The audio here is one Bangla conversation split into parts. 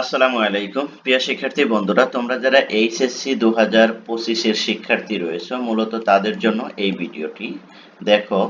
আসসালামু আলাইকুম। প্রিয় শিক্ষার্থী বন্ধুরা, তোমরা যারা এইচএসসি দু হাজার পঁচিশের শিক্ষার্থী রয়েছে, মূলত তাদের জন্য এই ভিডিওটি দেখো।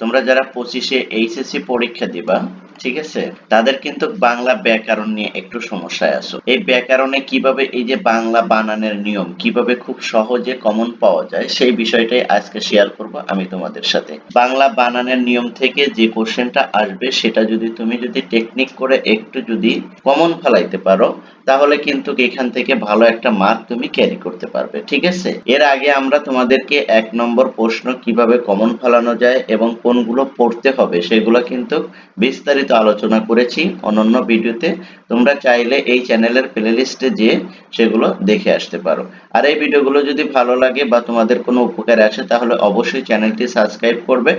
তোমরা যারা পঁচিশে এইচএসসি পরীক্ষা দিবা ঠিক আছে? তাদের কিন্তু বাংলা ব্যাকরণ নিয়ে একটু সমস্যায় আছো। এই ব্যাকরণে কীভাবে এই যে বাংলা বানানের নিয়ম, কীভাবে খুব সহজে কমন পাওয়া যায়, সেই বিষয়টাই আজকে শেয়ার করব আমি তোমাদের সাথে। বাংলা বানানের নিয়ম থেকে যে কোশ্চেনটা আসবে, সেটা যদি তুমি যদি টেকনিক করে একটু যদি কমন ফেলাইতে পারো, তাহলে কিন্তু এখান থেকে ভালো একটা মার্ক তুমি ক্যারি করতে পারবে, ঠিক আছে? এর আগে আমরা তোমাদেরকে এক নম্বর প্রশ্ন কীভাবে কমন ফেলানো যায় এবং কোনগুলো পড়তে হবে, সেগুলো কিন্তু বিস্তারিত আলোচনা করেছি অন্যান্য ভিডিওতে। তোমরা চাইলে এই চ্যানেলের প্লেলিস্টে যেয়ে সেগুলো দেখে আসতে পারো। আর এই ভিডিওগুলো যদি ভালো লাগে বা তোমাদের কোনো উপকারে আসে, তাহলে অবশ্যই চ্যানেলটি সাবস্ক্রাইব করবে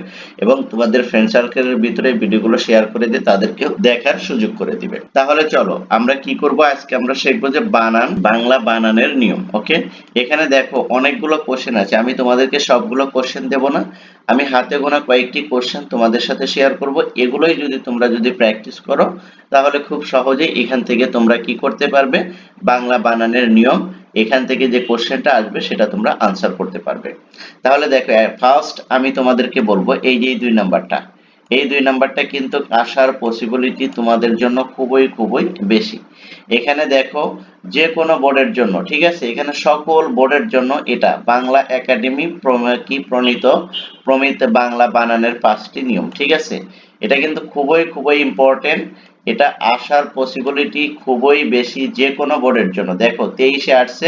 এবং তোমাদের ফ্রেন্ড সার্কেলের ভিতরে ভিডিওগুলো শেয়ার করে দিয়ে তাদেরকেও দেখার সুযোগ করে দিবে। তাহলে চলো, আমরা কি করব? আজকে আমরা শিখব যে বানান, বাংলা বানানের নিয়ম ওকে এখানে দেখো অনেকগুলো কোশ্চেন আছে। আমি তোমাদেরকে সবগুলো কোশ্চেন দেব না। আমি হাতে গোনা কয়েকটি কোশ্চেন তোমাদের সাথে শেয়ার করব। এগুলোই যদি তোমরা যদি প্র্যাকটিস করো তাহলে খুব সহজেই এখান থেকে তোমরা কি করতে পারবে? বাংলা বানানের নিয়ম। এখান থেকে যে কোশ্চেনটা আসবে, সেটা তোমরা আনসার করতে পারবে। তাহলে দেখো ফার্স্ট আমি তোমাদেরকে বলব, এই যে দুই নাম্বারটা। এই দুই নাম্বারটা কিন্তু আসার পসিবিলিটি তোমাদের জন্য খুবই খুবই বেশি। এখানে দেখো, যে কোনো বোর্ডের জন্য, ঠিক আছে? এখানে সকল বোর্ডের জন্য এটা, বাংলা একাডেমি কি প্রণীত? প্রমিত বাংলা বানানের পাঁচটি নিয়ম, ঠিক আছে? এটা কিন্তু খুবই খুবই ইম্পর্টেন্ট এটা আসার পসিবিলিটি খুবই বেশি যে কোনো বোর্ডের জন্য। দেখো, তেইশে আসছে,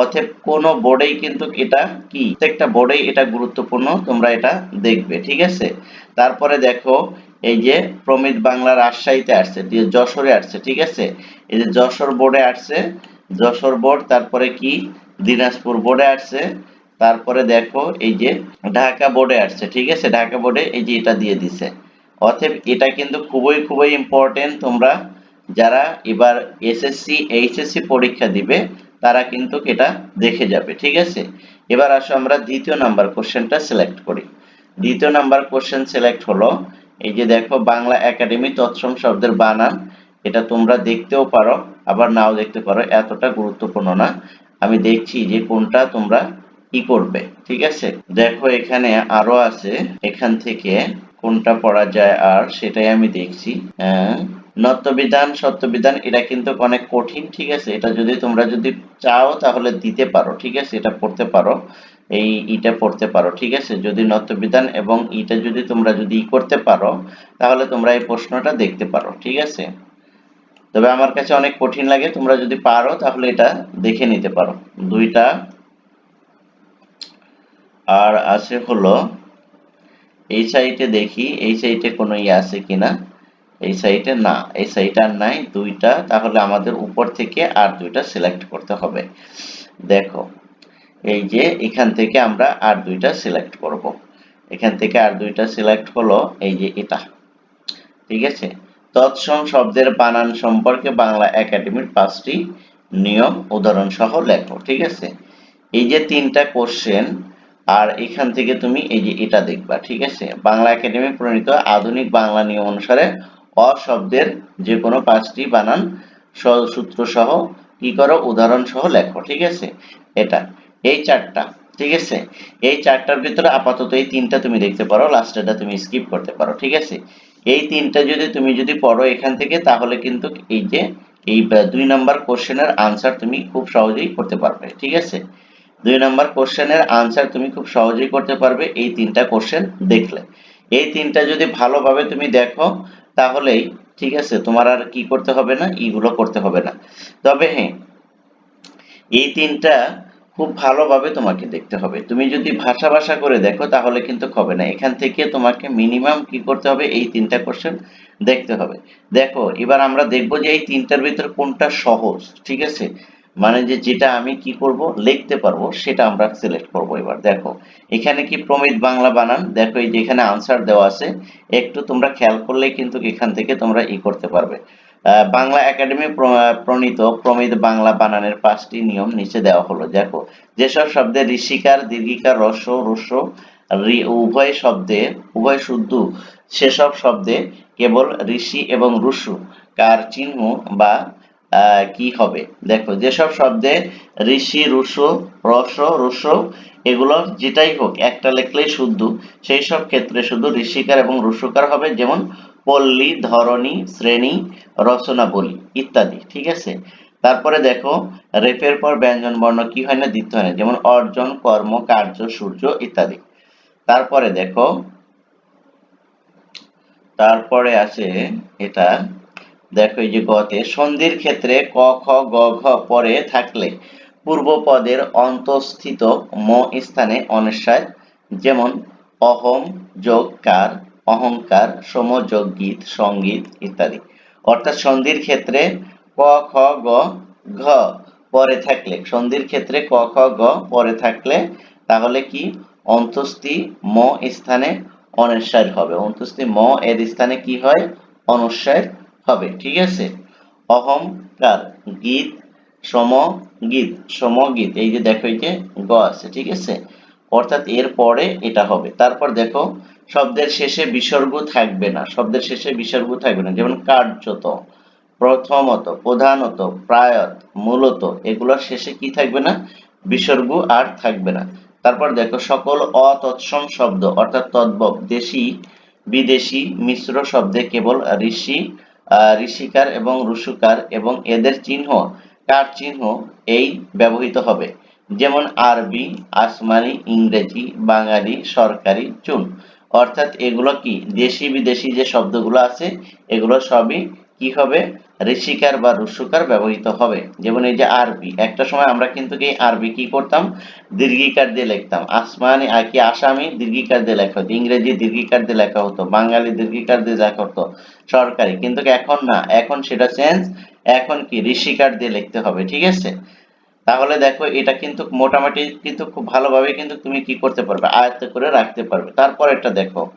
অতএব কোনো বোর্ডেই কিন্তু এটা কি? প্রত্যেকটা বোর্ডেই এটা গুরুত্বপূর্ণ, তোমরা এটা দেখবে, ঠিক আছে? তারপরে দেখো, এই যে প্রমিত বাংলা রাজশাহীতে আসছে যশোরে আসছে, ঠিক আছে? এই যে যশোর বোর্ডে আসছে, যশোর বোর্ড তারপরে কি? দিনাজপুর বোর্ডে আসছে, তারপরে দেখো, এই যে ঢাকা বোর্ডে আসছে, ঠিক আছে? ঢাকা বোর্ডে এই যে এটা দিয়ে দিছে। অতএব এটা কিন্তু খুবই খুবই ইম্পর্টেন্ট তোমরা যারা এবার এসএসসি এইচএসসি পরীক্ষা দিবে, তারা কিন্তু এটা দেখে যাবে, ঠিক আছে? এবার আসো আমরা দ্বিতীয় নাম্বার কোশ্চেনটা সিলেক্ট করি। দ্বিতীয় নাম্বার কোশ্চেন সিলেক্ট হলো, এই যে দেখো বাংলা একাডেমি তৎসম শব্দের বানান, এটা তোমরা দেখতেও পারো, আবার নাও দেখতে পারো, এতটা গুরুত্বপূর্ণ না। আমি দেখছি যে কোনটা তোমরা কি করবে, ঠিক আছে? দেখো এখানে আরও আছে, এখান থেকে কোনটা পড়া যায় আর সেটাই আমি দেখছি। হ্যাঁ নত্যবিধান, সত্যবিধান, এটা কিন্তু অনেক কঠিন, ঠিক আছে? এটা যদি তোমরা যদি চাও তাহলে দিতে পারো, ঠিক আছে? এটা পড়তে পারো, এই ইটা পড়তে পারো, ঠিক আছে? যদি নত্যবিধান এবং ইটা যদি তোমরা যদি ই করতে পারো, তাহলে তোমরা এই প্রশ্নটা দেখতে পারো, ঠিক আছে? তবে আমার কাছে অনেক কঠিন লাগে, তোমরা যদি পারো তাহলে এটা দেখে নিতে পারো। দুইটা। আর আছে হলো এই সাইটে দেখি, এই সাইটে কোনো ইয়ে আছে কিনা? এই সাইটে না, এই সাইটে আর নাই, দুইটা, তাহলে আমাদের উপর থেকে আর দুইটা সিলেক্ট করতে হবে। দেখো, এই যে এখান থেকে আমরা আর দুইটা সিলেক্ট করব। এখান থেকে আর দুইটা সিলেক্ট হলো, এই যে এটা। ঠিক আছে? তৎসম শব্দের বানান সম্পর্কে বাংলা একাডেমির পাঁচটি নিয়ম উদাহরণ সহ লেখো, ঠিক আছে? এই যে তিনটা কোশ্চেন আর এখান থেকে তুমি এই যে এটা দেখবা, ঠিক আছে? বাংলা একাডেমি প্রণীত আধুনিক বাংলা নিয়ম অনুসারে অ শব্দের যে কোনো পাঁচটি বানান সূত্র সহ কি করো, উদাহরণ সহ লেখো, ঠিক আছে? এটা, এই চারটা, ঠিক আছে? এই চারটার ভিতরে আপাতত এই তিনটা তুমি দেখতে পারো লাস্টেরটা তুমি স্কিপ করতে পারো, ঠিক আছে? এই তিনটা যদি তুমি যদি পড়ো এখান থেকে, তাহলে কিন্তু এই যে, এই দুই নাম্বার কোশ্চেনের আনসার তুমি খুব সহজেই করতে পারবে, ঠিক আছে? দুই নাম্বার কোশ্চেনের আনসার তুমি খুব সহজেই করতে পারবে এই তিনটা কোশ্চেন দেখলে। এই তিনটা যদি ভালোভাবে তুমি দেখো, তাহলেই ঠিক আছে, তোমার আর কি করতে হবে না ইগুলো করতে হবে না। তবে হ্যাঁ এই তিনটা খুব ভালোভাবে তোমাকে দেখতে হবে। তুমি যদি ভাষা ভাষা করে দেখো, তাহলে কিন্তু হবে না। এখান থেকে তোমাকে মিনিমাম কি করতে হবে, এই তিনটা কোশ্চেন দেখতে হবে। দেখো, এবার আমরা দেখব যে এই তিনটার ভিতর কোনটা সহজ, ঠিক আছে? মানে যে যেটা আমি কি করব, লিখতে পারব, সেটা আমরা সিলেক্ট করব এবার। দেখো, এখানে কি প্রমিত বাংলা বানান? দেখো, এই যে এখানে আনসার দেওয়া আছে। একটু তোমরা খেয়াল করলে কিন্তু এখান থেকে তোমরা ই করতে পারবে। বাংলা একাডেমি প্র- প্রণীত প্রমিত বাংলা বানানের পাঁচটি নিয়ম নিচে দেওয়া হলো। দেখো, যেসব শব্দে ঋষিকার, দীর্ঘিকার, রস্য রস্য উভয় শব্দে, উভয় শুদ্ধ, সেসব শব্দে কেবল ঋষি এবং রুসু কার চিহ্ন বা কি হবে? দেখো, যেসব শব্দে ঋষি, রুশো, রস, রুশ, এগুলো যেটাই হোক, একটা লিখলেই শুদ্ধ। সেই সব ক্ষেত্রে শুধু ঋষিকার এবং রুশকার হবে, যেমন পল্লী, ধরণী, শ্রেণি রচনা বলি ইত্যাদি, ঠিক আছে? তারপরে দেখো, রেপের পর ব্যঞ্জন বর্ণ কি হয় না দিতে হয় না, যেমন অর্জন, কর্ম, কার্য, সূর্য ইত্যাদি। তারপরে দেখো, তারপরে আছে এটা দেখো এই যে গতে সন্ধির ক্ষেত্রে ক, খ, গ, ঘ পরে থাকলে পূর্ব পদের অন্তঃস্থিত ম স্থানে অনিশ্চয়, যেমন অহম, যোগ, কার, অহংকার, সম, যোগ, গীত সংগীত ইত্যাদি। অর্থাৎ সন্ধির ক্ষেত্রে ক, খ, গ, ঘ পরে থাকলে, সন্ধির ক্ষেত্রে ক, খ, গ পরে থাকলে তাহলে কি? অন্তস্থি ম স্থানে অনিশ্চয় হবে। অন্তস্থি ম এর স্থানে কি হয়? অনস্বর হবে, ঠিক আছে? অহংকার গীত, সম গীত সমগীত এই যে দেখো এই যে গ আছে, ঠিক আছে? অর্থাৎ এর পরে এটা হবে। তারপর দেখো, শব্দের শেষে বিসর্গ থাকবে না, শব্দের শেষে বিসর্গ থাকবে না, যেমন কার্যত, প্রথমত, প্রধানত, প্রায়ত, মূলত, এগুলোর শেষে কি থাকবে না? বিসর্গ আর থাকবে না। তারপর দেখো, সকল অতৎসম শব্দ, অর্থাৎ তদ্ভব, দেশি, বিদেশি, মিশ্র শব্দে কেবল ঋষি ঋষিকার এবং রুশুকার এবং এদের চিহ্ন, কার চিহ্ন এই ব্যবহৃত হবে। যেমন আরবি, আসমানি, ইংরেজি, বাঙালি, সরকারি, চুন। অর্থাৎ এগুলো কি? দেশি বিদেশি যে শব্দগুলো আছে, এগুলো সবই কি হবে? ঋষিকার বা রুসুকার ব্যবহৃত হবে। যেমন এই যে আরবি, একটা সময় আমরা কিন্তু এই আরবি কি করতাম? দীর্ঘিকার দিয়ে লিখতাম। আসমানি আর কি আসামি দীর্ঘিকার দিয়ে লেখা হতো। ইংরেজি দীর্ঘিকার দিয়ে লেখা হতো। বাঙালি দীর্ঘিকার দিয়ে লেখা হতো সরকারি। কিন্তু এখন না, এখন সেটা চেঞ্জ এখন কি ঋষিকার দিয়ে লিখতে হবে, ঠিক আছে? তাহলে দেখো এটা কিন্তু মোটামুটি কিন্তু খুব ভালোভাবে কিন্তু তুমি কি করতে পারবে, আয়ত্ত করে রাখতে পারবে। তারপর এটা দেখো।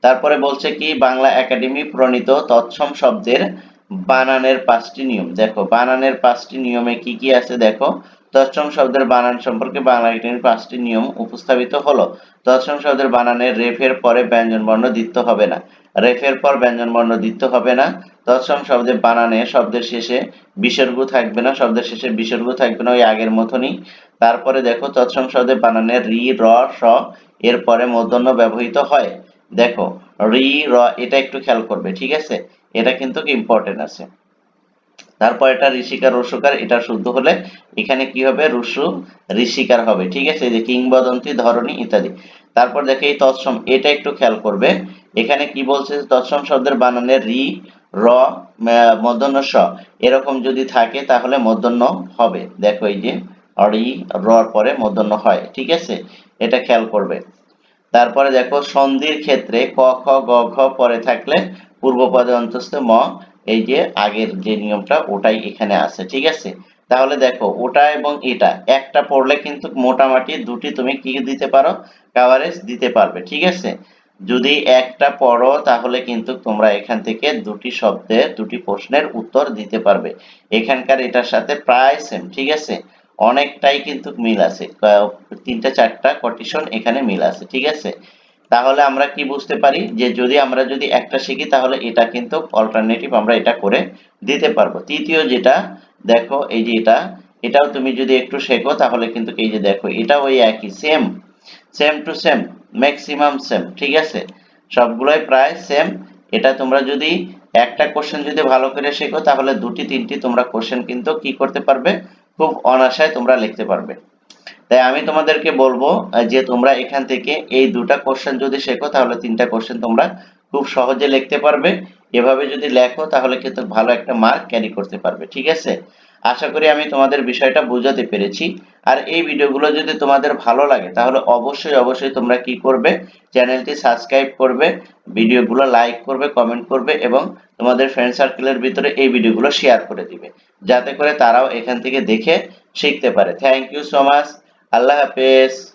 তারপরে বলছে কি, বাংলা একাডেমি প্রণীত তৎসম শব্দের বানানের পাঁচটি নিয়ম। দেখো, বানানের পাঁচটি নিয়মে কি কি আছে দেখো। তৎসম শব্দের বানান সম্পর্কে বাংলা একাডেমির পাঁচটি নিয়ম উপস্থাপিত হলো। তৎসম শব্দের বানানের রেফের পরে ব্যঞ্জন বর্ণ দিতে হবে না। রেফের পর ব্যঞ্জন বর্ণ দিতে হবে না। তৎসম শব্দের বানানে শব্দের শেষে বিসর্গ থাকবে না। শব্দের শেষে বিসর্গ থাকবে না, ওই আগের মতনই। তারপরে দেখো, তৎসম শব্দে বানানে রি, র, স এর পরে মূর্ধন্য ব্যবহৃত হয়। দেখো, রি, র, এটা একটু খেয়াল করবে, ঠিক আছে? এটা কিন্তু ইম্পর্টেন্ট আছে। তারপর এটা ঋষিকার রসুকার, এটা শুদ্ধ হলে এখানে কি হবে? রুসু ঋষিকার হবে, ঠিক আছে? যে কিংবদন্তি ধরনী ইত্যাদি। তারপর দেখে এই তৎসম, এটা একটু খেয়াল করবে। এখানে কি বলছে? তৎসম শব্দের বানানে রি, র মূর্ধন্য স, এরকম যদি থাকে তাহলে মূর্ধন্য হবে। দেখো এই যে, রি, রর পরে মূর্ধন্য হয়, ঠিক আছে? এটা খেয়াল করবে। তারপরে দেখো, সন্ধির ক্ষেত্রে ক, খ, গ, ঘ পরে থাকলে পূর্ব পদে অন্তস্থ, ম, এই যে আগের যে নিয়মটা, ওটাই এখানে আছে, ঠিক আছে? তাহলে দেখো, ওটা এবং এটা, একটা পড়লে কিন্তু মোটামুটি দুটি তুমি কি দিতে পারো? কাভারেজ দিতে পারবে, ঠিক আছে? যদি একটা পড়ো, তাহলে কিন্তু তোমরা এখান থেকে দুটি শব্দের দুটি প্রশ্নের উত্তর দিতে পারবে। এখানকার এটার সাথে প্রায় সেম ঠিক আছে? অনেকটাই কিন্তু মিল আছে তিনটা, চারটা কটিশন এখানে মিল আছে, ঠিক আছে? তাহলে আমরা কি বুঝতে পারি? যে যদি আমরা যদি একটা শিখি, তাহলে এটা কিন্তু অল্টারনেটিভ আমরা এটা করে দিতে পারব। তৃতীয় যেটা, দেখো এই যে এটা, এটাও তুমি যদি একটু শেখো, তাহলে কিন্তু এই যে দেখো এটা ওই একই same same to same maximum same ঠিক আছে? সবগুলোই প্রায় সেম এটা তোমরা যদি একটা কোশ্চেন যদি ভালো করে শেখো, তাহলে দুটি, তিনটি তোমরা কোশ্চেন কিন্তু কি করতে পারবে? খুব অনাশায় তোমরা লিখতে পারবে। তাই আমি তোমাদেরকে বলব যে তোমরা এখান থেকে এই দুটা কোশ্চেন যদি শেখো, তাহলে তিনটা কোশ্চেন তোমরা খুব সহজে লিখতে পারবে। এভাবে যদি লেখো, তাহলে কিন্তু ভালো একটা মার্ক ক্যারি করতে পারবে, ঠিক আছে? আশা করি আমি তোমাদের বিষয়টা বোঝাতে পেরেছি। আর এই ভিডিওগুলো যদি তোমাদের ভালো লাগে, তাহলে অবশ্যই অবশ্যই তোমরা কি করবে? চ্যানেলটি সাবস্ক্রাইব করবে, ভিডিওগুলো লাইক করবে কমেন্ট করবে এবং তোমাদের ফ্রেন্ড সার্কেলের ভিতরে এই ভিডিওগুলো শেয়ার করে দিবে। যাতে করে তারাও এখান থেকে দেখে শিখতে পারে। Thank you so much Allah হাফেজ।